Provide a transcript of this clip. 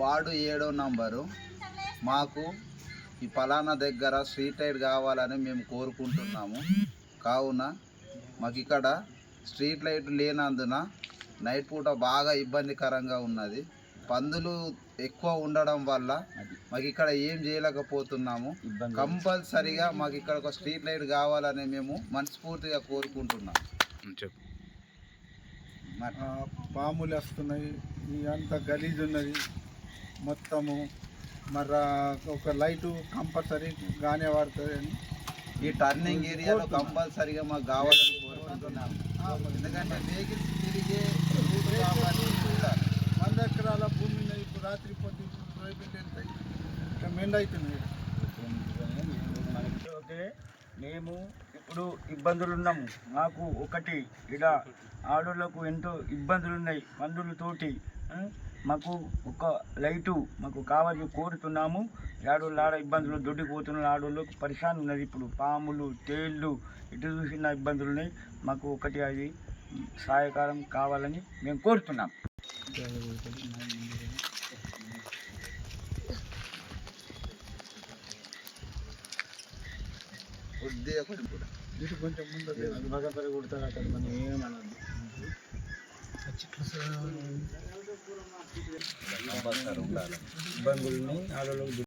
Ward ఏడో number. మాకు ఈ పలానా దగ్గర స్ట్రీట్ లైట్ కావాలని మేము కోరుకుంటున్నాము. కావున మాకు ఇక్కడ స్ట్రీట్ లైట్ లేనందున నైట్ పూట బాగా ఇబ్బందికరంగా ఉన్నది. పందులు ఎక్కువ ఉండడం వల్ల మాకు ఇక్కడ ఏం చేయలేకపోతున్నాము. కంపల్సరిగా మాకు ఇక్కడ ఒక స్ట్రీట్ లైట్ కావాలని మేము మనస్ఫూర్తిగా కోరుకుంటున్నాం చెప్పు. పాములు వస్తున్నాయి. అంత గలీజ్ ఉన్నది మొత్తము. మరి ఒక లైటు కంపల్సరీ గానే పడుతుంది అని ఈ టర్నింగ్ ఏరియాలో కంపల్సరిగా మాకు కావాలని కోరుకుంటున్నాము. ఎందుకంటే వెహికల్స్ తిరిగే రూట్ కాబట్టి. వంద ఎకరాల భూమి ఉన్నది ఇప్పుడు రాత్రి పొద్దు ప్రైవేట్ మెండ్ అవుతున్నాయి ఓకే మేము ఇప్పుడు ఇబ్బందులు ఉన్నాము. మాకు ఒకటి ఇక్కడ ఆడోళ్ళకు ఎంతో ఇబ్బందులు ఉన్నాయి మందులతోటి మాకు ఒక లైటు మాకు కావాలి కోరుతున్నాము. ఏడోళ్ళు ఆడ ఇబ్బందులు దొడ్డిపోతున్న ఆడోళ్ళు పరిశాన్ ఉన్నది ఇప్పుడు. పాములు తేళ్ళు ఇటు చూసిన ఇబ్బందులు ఉన్నాయి. మాకు ఒకటి అది సహాయకారం కావాలని మేము కోరుతున్నాం. కొద్దిగా కొంచెం ఇటు కొంచెం ముందు కొడతారు అక్కడ మనం ఏమనద్దు కంపల్సరీ ఉండాలి ఇబ్బందులు ఉన్నాయి ఆడోళ్ళకు